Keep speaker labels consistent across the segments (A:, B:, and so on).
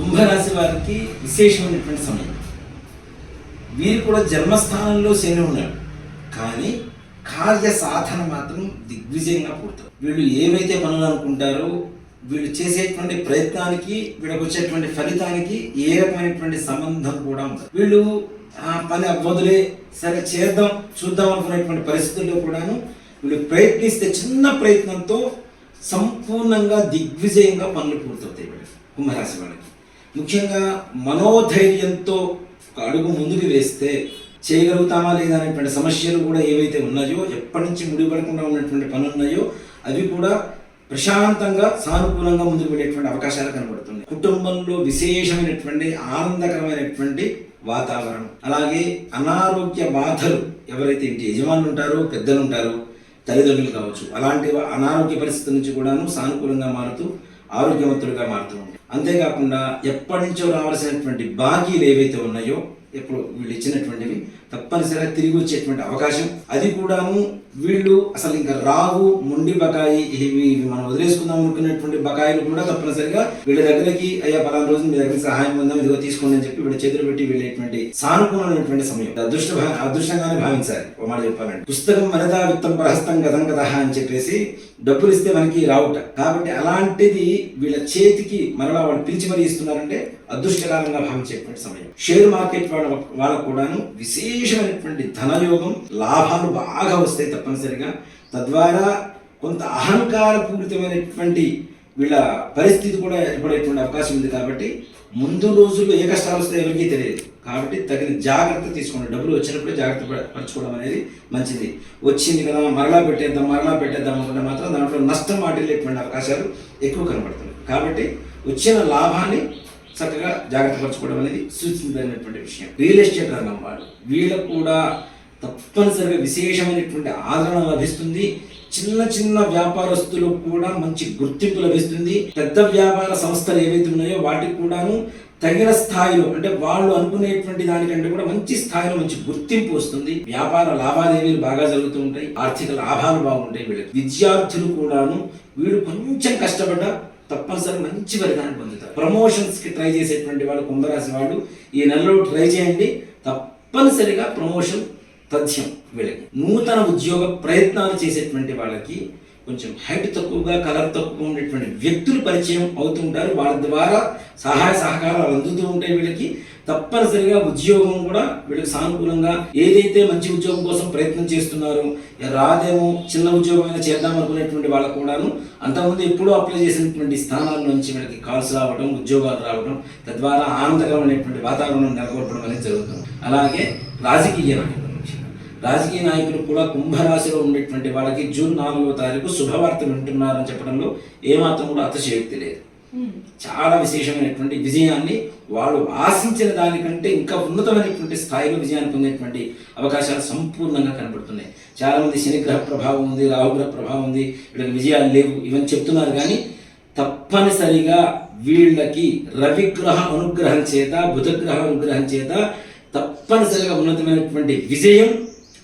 A: కుంభరాశి వారికి విశేషమైనటువంటి సమయం. వీరు కూడా జన్మస్థానంలో శని ఉన్నాడు. కానీ కార్య సాధన మాత్రం దిగ్విజయంగా పూర్తవు వీళ్ళు ఏవైతే పనులు అనుకుంటారో వీళ్ళు చేసేటువంటి ప్రయత్నానికి వీళ్ళకి వచ్చేటువంటి ఫలితానికి ఏ రకమైనటువంటి సంబంధం కూడా ఉండదు. వీళ్ళు ఆ పని అవ్వదులే సరే చేద్దాం చూద్దాం అనుకునేటువంటి పరిస్థితుల్లో కూడాను వీళ్ళు ప్రయత్నిస్తే చిన్న ప్రయత్నంతో సంపూర్ణంగా దిగ్విజయంగా పనులు పూర్తవుతాయి వీళ్ళకి కుంభరాశి వాళ్ళకి. ముఖ్యంగా మనోధైర్యంతో ఒక అడుగు ముందుకు వేస్తే చేయగలుగుతామా లేదా అనేటువంటి సమస్యలు కూడా ఏవైతే ఉన్నాయో ఎప్పటి నుంచి ముడిపడకుండా ఉన్నటువంటి పనులు ఉన్నాయో అవి కూడా ప్రశాంతంగా సానుకూలంగా ముందుకు వెళ్ళేటువంటి అవకాశాలు కనబడుతున్నాయి. కుటుంబంలో విశేషమైనటువంటి ఆనందకరమైనటువంటి వాతావరణం. అలాగే అనారోగ్య బాధలు ఎవరైతే ఇంటి యజమానులు ఉంటారో పెద్దలు ఉంటారో తల్లిదండ్రులు కావచ్చు అలాంటి అనారోగ్య పరిస్థితి నుంచి కూడాను సానుకూలంగా మారుతూ ఆరోగ్యవంతులుగా మారుతూ ఉంటారు అంతేకాకుండా ఎప్పటి నుంచో రావాల్సినటువంటి బాకీలు ఏవైతే ఉన్నాయో ఇప్పుడు వీళ్ళు ఇచ్చినటువంటివి తప్పనిసరిగా తిరిగి వచ్చేటువంటి అవకాశం. అది కూడాను వీళ్ళు అసలు ఇంకా రావు ముండి బకాయి ఇవి మనం వదిలేసుకుందాం అనుకున్నటువంటి బకాయిలు కూడా తప్పనిసరిగా వీళ్ళ దగ్గరికి అయ్యా పలానా రోజు మీ దగ్గర సహాయం పొందాం ఇదిగో తీసుకోండి అని చెప్పి వీళ్ళ చేతులు పెట్టి వెళ్ళేటువంటి సానుకూలమైనటువంటి సమయం. అదృష్ట అదృష్టంగానే భావించాలి. ఒక మాట చెప్పాలంటే. పుస్తకం మనదా విత్తం ప్రహస్తం గతం గత అని చెప్పేసి డబ్బులు ఇస్తే మనకి రావుట. కాబట్టి అలాంటిది వీళ్ళ చేతికి మరలా వాళ్ళు పిలిచి మరీ ఇస్తున్నారంటే అదృష్టకాలంగా భావించేటువంటి సమయం. షేర్ మార్కెట్ వాళ్ళ వాళ్ళకు కూడాను విశేషమైనటువంటి ధనయోగం లాభాలు బాగా వస్తాయి తప్పనిసరిగా. తద్వారా కొంత అహంకారపూరితమైనటువంటి వీళ్ళ పరిస్థితి కూడా ఏర్పడేటువంటి అవకాశం ఉంది కాబట్టి ముందు రోజుల్లో ఏ కష్టాలు వస్తాయో ఎవరికీ తెలియదు. కాబట్టి తగిన జాగ్రత్త తీసుకోండి. డబ్బులు వచ్చినప్పుడే జాగ్రత్త పరచుకోవడం అనేది మంచిది. వచ్చింది కదా మరలా పెట్టేద్దాం మరలా పెట్టేద్దాం అనుకుంటే మాత్రం దాంట్లో నష్టం వాటిల్లేటువంటి అవకాశాలు ఎక్కువ కనబడుతున్నాయి. కాబట్టి వచ్చిన లాభాన్ని చక్కగా జాగ్రత్త పరచుకోవడం అనేది సూచించదైనటువంటి విషయం. రియల్ ఎస్టేట్ రంగం వాళ్ళు వీళ్ళకు కూడా తప్పనిసరిగా విశేషమైనటువంటి ఆదరణ లభిస్తుంది. చిన్న చిన్న వ్యాపారస్తులకు కూడా మంచి గుర్తింపు లభిస్తుంది. పెద్ద వ్యాపార సంస్థలు ఏవైతే ఉన్నాయో వాటికి కూడాను తగిన స్థాయిలో అంటే వాళ్ళు అనుకునేటువంటి దానికంటే కూడా మంచి స్థాయిలో మంచి గుర్తింపు వస్తుంది. వ్యాపార లావాదేవీలు బాగా జరుగుతూ ఉంటాయి. ఆర్థిక లాభాలు బాగుంటాయి వీళ్ళకి. విద్యార్థులు కూడాను వీడు కొంచెం కష్టపడ్డ తప్పనిసరి మంచి ఫలితాన్ని పొందుతారు. ప్రమోషన్స్కి ట్రై చేసేటువంటి వాళ్ళు కుంభరాశి వాళ్ళు ఈ నెలలో ట్రై చేయండి. తప్పనిసరిగా ప్రమోషన్ తథ్యం వీళ్ళకి నూతన ఉద్యోగ ప్రయత్నాలు చేసేటువంటి వాళ్ళకి కొంచెం హైట్ తక్కువగా కలర్ తక్కువగా ఉండేటువంటి వ్యక్తులు పరిచయం అవుతుంటారు. వాళ్ళ ద్వారా సహాయ సహకారాలు అందుతూ ఉంటాయి వీళ్ళకి. తప్పనిసరిగా ఉద్యోగం కూడా వీళ్ళకి సానుకూలంగా ఏదైతే మంచి ఉద్యోగం కోసం ప్రయత్నం చేస్తున్నారో రాదేమో చిన్న ఉద్యోగం అయినా చేద్దాం అనుకునేటువంటి వాళ్ళకు కూడాను అంతకుముందు ఎప్పుడూ అప్లై చేసినటువంటి స్థానాల నుంచి వీళ్ళకి కాల్స్ రావడం ఉద్యోగాలు రావడం తద్వారా ఆనందకరమైనటువంటి వాతావరణం నెలకొల్పడం అనేది జరుగుతుంది. అలాగే రాజకీయ నాయకులు రాజకీయ నాయకులు కూడా కుంభరాశిలో ఉండేటువంటి వాళ్ళకి జూన్ నాలుగవ తారీఖు శుభవార్త వింటున్నారని చెప్పడంలో ఏమాత్రం కూడా అతిశయోక్తి లేదు. చాలా విశేషమైనటువంటి విజయాన్ని వాళ్ళు ఆశించిన దానికంటే ఇంకా ఉన్నతమైనటువంటి స్థాయిలో విజయాన్ని పొందేటువంటి అవకాశాలు సంపూర్ణంగా కనబడుతున్నాయి. చాలామంది శనిగ్రహ ప్రభావం ఉంది రాహుగ్రహ ప్రభావం ఉంది వీళ్ళకి విజయాలు లేవు ఇవన్నీ చెప్తున్నారు కానీ తప్పనిసరిగా వీళ్ళకి రవిగ్రహ అనుగ్రహం చేత బుధగ్రహ అనుగ్రహం చేత తప్పనిసరిగా ఉన్నతమైనటువంటి విజయం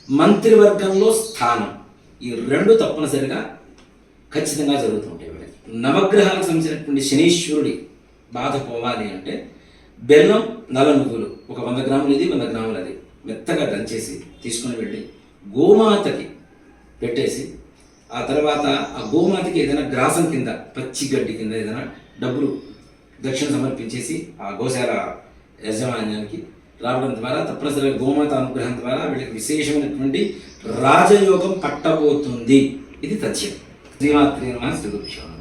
A: మంత్రివర్గంలో స్థానం. ఈ రెండు తప్పనిసరిగా ఖచ్చితంగా జరుగుతుంటాయి నవగ్రహాలకు సంబంధించినటువంటి శనీశ్వరుడి బాధ పోవాలి అంటే బెల్లం నల్ల నువ్వులు. ఒక వంద గ్రాములు ఇది వంద గ్రాములు అది. మెత్తగా దంచేసి తీసుకుని వెళ్ళి గోమాతకి పెట్టేసి ఆ తర్వాత ఆ గోమాతకి ఏదైనా గ్రాసం కింద పచ్చి గడ్డి కింద ఏదైనా డబ్బులు దక్షిణ సమర్పించేసి ఆ గోశాల యజమాన్యానికి రావడం ద్వారా తప్పనిసరిగా గోమాత అనుగ్రహం ద్వారా వీళ్ళకి విశేషమైనటువంటి రాజయోగం పట్టబోతుంది. ఇది తథ్యం. శ్రీమాత్రి శ్రీ